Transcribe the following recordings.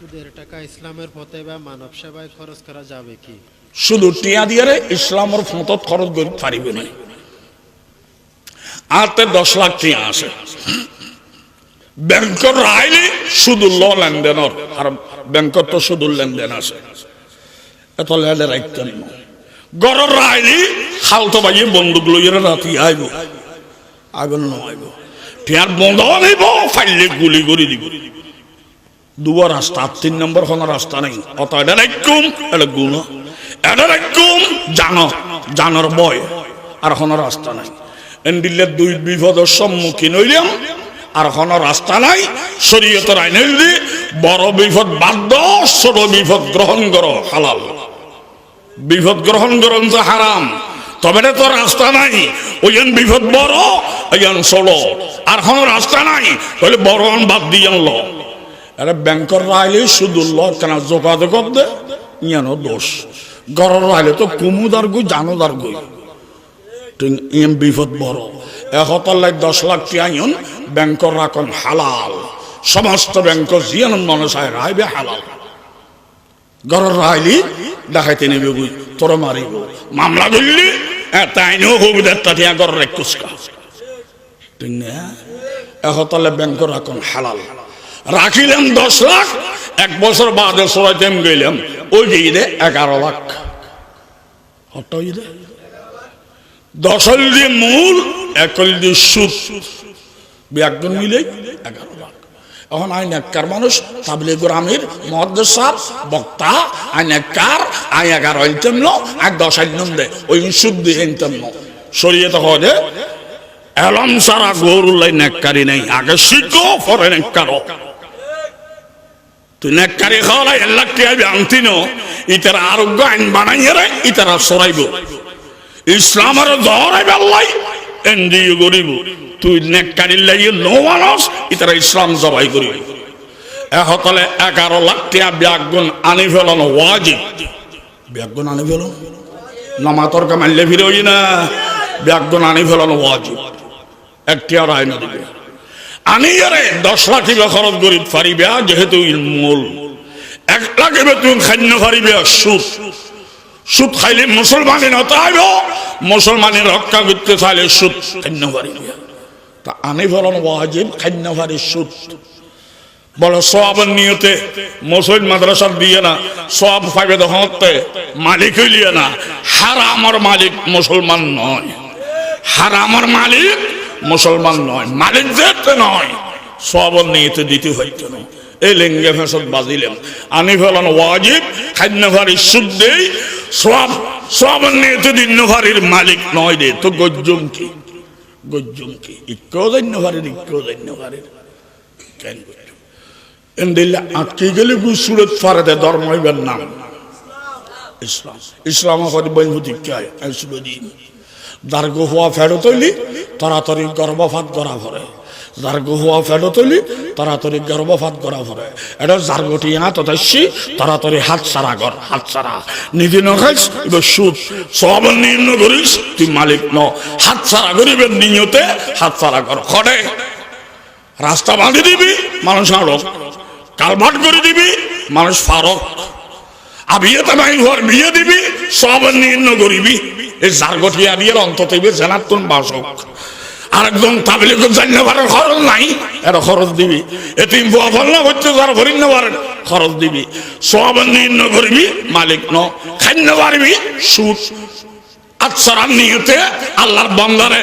সুদের টাকা ইসলামের পথে বা মানব সেবায় খরচ করা যাবে কি? শুধু টিয়া দিয়ে ইসলামের ফতত খরচ করে পারিবে না। আর তে দশ লাখ টিয়া রাইলে শুধু ল আর তো শুধু লেনদেন আছে। এত লেনে রাখতেন না গড়র রাইলি হালতো বাইয়ে বন্দুক লইয়ে রাতি আইব। আগুন টিয়ার বন্ধ নিব ফাইলে গুলি করে দিব। দুবার রাস্তা আর তিন নম্বর কোনো রাস্তা নেই। অত এটা রাখুম এটা গুণ। এটা রাখুম জানো জানোর বয়। আর কোনো রাস্তা নাই। এন্ডিলে দুই বিপদের সম্মুখীন হইলাম আর কোনো রাস্তা নাই শরীয়তের আইন হইলি বড় বিপদ দাও, ছোট বিপদ গ্রহণ করো হালাল। বিপদ গ্রহণ করুন তো হারাম তবে তো রাস্তা নাই। ওইজন বিপদ বড় ওইজন ছোট। আর কোনো রাস্তা নাই তাহলে বড় বাদ দিয়ে আনলো। এটা ব্যাংকর রাইলে শুধু ল কেন যোগাযোগ দে ইয়ান দোষ। গড়র রাইলে তো কুমুদার গুই, জানোদার গুই। ইম বিপদ বড়। এহতার লাই দশ লাখ টিয়াইন ব্যাংকর রাখন হালাল। সমস্ত ব্যাংক জিয়ান মানুষ আয় রাইবে হালাল। গড়র রাইলি দেখাইতে নেবে গুই, তোর মারিব। মামলা ধরলি তাই নিও হবিদের তাতিয়া গড় রে কুচকা। ঠিক না এহতালে ব্যাংক রাখন হালাল। রাখিলাম দশ লাখ, এক বছর বাদে সরাইতেম গেলাম। ওই যে ঈদে এগারো লাখ। অত ঈদে? দশল দিয়ে মূল একল দিয়ে সুদ। একজন মিলে এগারো লাখ। এখন আইন এককার মানুষ তাবলে গ্রামের মহাদেশার বক্তা আইন এককার আই এগারো আইতেম ন এক দশ আইন দে। ওই সুদ দিয়ে আইতেম ন সরিয়ে তো হজে এলম সারা গৌরুল্লাই নেককারি নেই। আগে শিখো, পরে নেককারো তুই নেককারি খাওয়ালাই এল্লা কে আইবে আনতিন, ইতার আরোগ্য আইন বানাইয়ে রে, ইতারা সরাইব। ইসলামের ধরাইবে আল্লাহ এনডিও করিব তুই নেককারির লাগিয়ে নো মানুষ ইতারা ইসলাম জবাই করিব। এহতলে এগারো লাখ টিয়া ব্যাগুন আনি ফেলানো ওয়াজিব। ব্যাগুন আনি ফেলানো নামাতর কামাইলে ফিরে ওই না। ব্যাগুন আনি ফেলানো ওয়াজিব। একটি আর আইন দিবে। আনি আরে দশ লাখ কিলো খরচ করি পারিবে যেহেতু মূল এক লাখ এবার তুমি খাদ্য পারিবে সুদ। সুদ খাইলে মুসলমানি নতাইব মুসলমানি রক্ষা করতে চাইলে সুদ খাদ্য পারিবে তা আনি ফেলানো ওয়াজিব খাদ্য পারি সুদ। বড় সবের নিয়তে মুসলিম মাদ্রাসার দিয়ে না সব পাইবে দহতে মালিক হইলিয়ে না। হারামর মালিক মুসলমান নয়। হারামর মালিক মুসলমান নয় মালিক যেতে নয়। সব নিয়েতে দিতে হইতে নয় এই লিঙ্গে ফেসদ বাজিলেন। আনি ফেলান ওয়াজিব খাদ্য ভারি শুদ্ধেই সব সব নিয়েতে দিন ভারির মালিক নয় রে। তো গজ্জুম কি? গজ্জুম কি? ইক্কো দৈন্য ভারির ইক্কো দৈন্য ভারির কেন এন্দিল্লা আটকে গেলে সুরত ফারেদে ধর্ম হইবেন নাম ইসলাম। ইসলাম হতে বৈভূতিক কে আইসুদিন দার্ঘ হওয়া ফেরত হইলি তাড়াতাড়ি গর্ভপাত করা ভরে। দার্ঘ হওয়া ফেরত হইলি তাড়াতাড়ি গর্ভপাত করা ভরে। এটা জার্গটি না তথাসি তাড়াতাড়ি হাত সারা কর হাত সারা। নিজে নখাইস এবার সুদ। সব নিম্ন করিস, তুই মালিক ন। হাত সারা করিবেন নিয়তে হাত সারা কর খড়ে। রাস্তা বাঁধি দিবি, মানুষ আড়ক কালভাট করে দিবি, মানুষ ফারক। আবিয়েতে নাই ঘর বিয়ে দিবি, সব নিম্ন করিবি। এই জারগটিয়া দিয়ে অন্তত জেনাতুন বাসক। আরেকজন তাবলিগ জান্নাবারের খরচ নাই এটা খরচ দিবি। এতে বুয়া ফলনা হচ্ছে যারা ভরিন নেবারের খরচ দিবি। সব নিম্ন করবি মালিক ন। খান্য পারবি সুদ আচ্ছারার নিয়তে আল্লাহর বন্দারে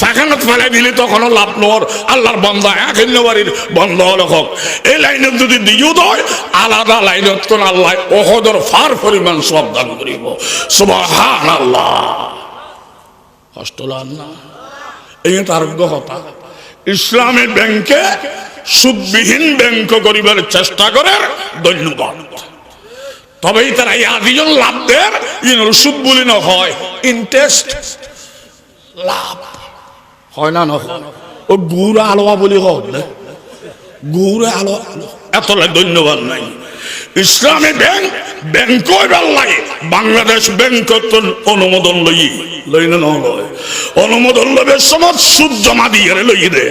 ফাঁকানত দিলে তখনও লাভ আল্লাহর বন্দা বাড়ির বন্ধ হোক। এই যদি দয় আলাদা কোন আল্লাহ ওহদর ফার পরিমাণ করিব। সুবহান আল্লাহ হস্তলান না। এই তার ইসলামী ব্যাংকে ব্যাংক করিবার চেষ্টা করে ধন্যবাদ। তবেই তারা এই আদিজন লাভ দেন ইন সুদ বলি না হয়। ইন্টারেস্ট লাভ হয় না নহয়? ও গুড় আলোয়া বলি হোক গুড় আলো এত ধন্যবাদ নাই। ইসলামী ব্যাংক ব্যাংক এবার লাগে বাংলাদেশ ব্যাংক অনুমোদন লই অনুমোদন লবে সময় সুদ জমা দিয়ে লই দে।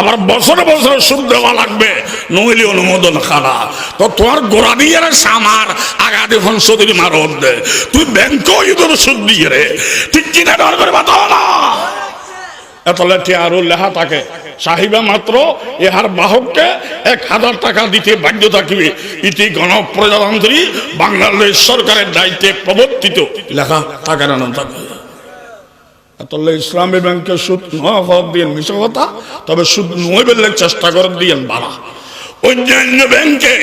আবার বছরে বছরে সুদ দেওয়া লাগবে, নইলে অনুমোদন খারা তো তোমার গোড়া দিয়ে রে সামার আগা দেখুন সদরি মারত দে। তুই ব্যাংক ইদর সুদ দিয়ে রে? ঠিক কিনা ডর করে না? এত লেহা থাকে। সাহিবা মাত্র ইহার বাহককে এক হাজার টাকা দিতে বাধ্য থাকিবে। ইতি গণপ্রজাতন্ত্রী বাংলাদেশ সরকারের দায়িত্বে প্রবর্তিত। লেখা থাকে না না থাকে তাহলে ইসলামী ব্যাংকে সুদ নয় দিয়ে মিশে কথা, তবে সুদ নয় বেলে চেষ্টা করে দিয়েন বাড়া অন্যান্য ব্যাংকে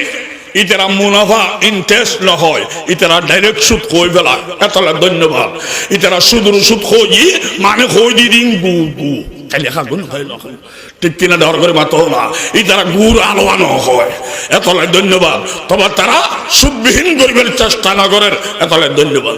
ইতারা মুনাফা ইন্টারেস্ট না হয়, ইতারা ডাইরেক্ট সুদ কই বেলা। এতলা ধন্যবাদ। ইতারা সুদর সুদ কই মানে দি দিন গু গু। খালি খাগুন হয় না। ঠিক কিনা ডর করে মাতো না। এই তারা গুড় আলোয়ানো হয়। এতলে ধন্যবাদ। তবে তারা সুবিহীন গরিবের চেষ্টা না করেন এতলাই ধন্যবাদ।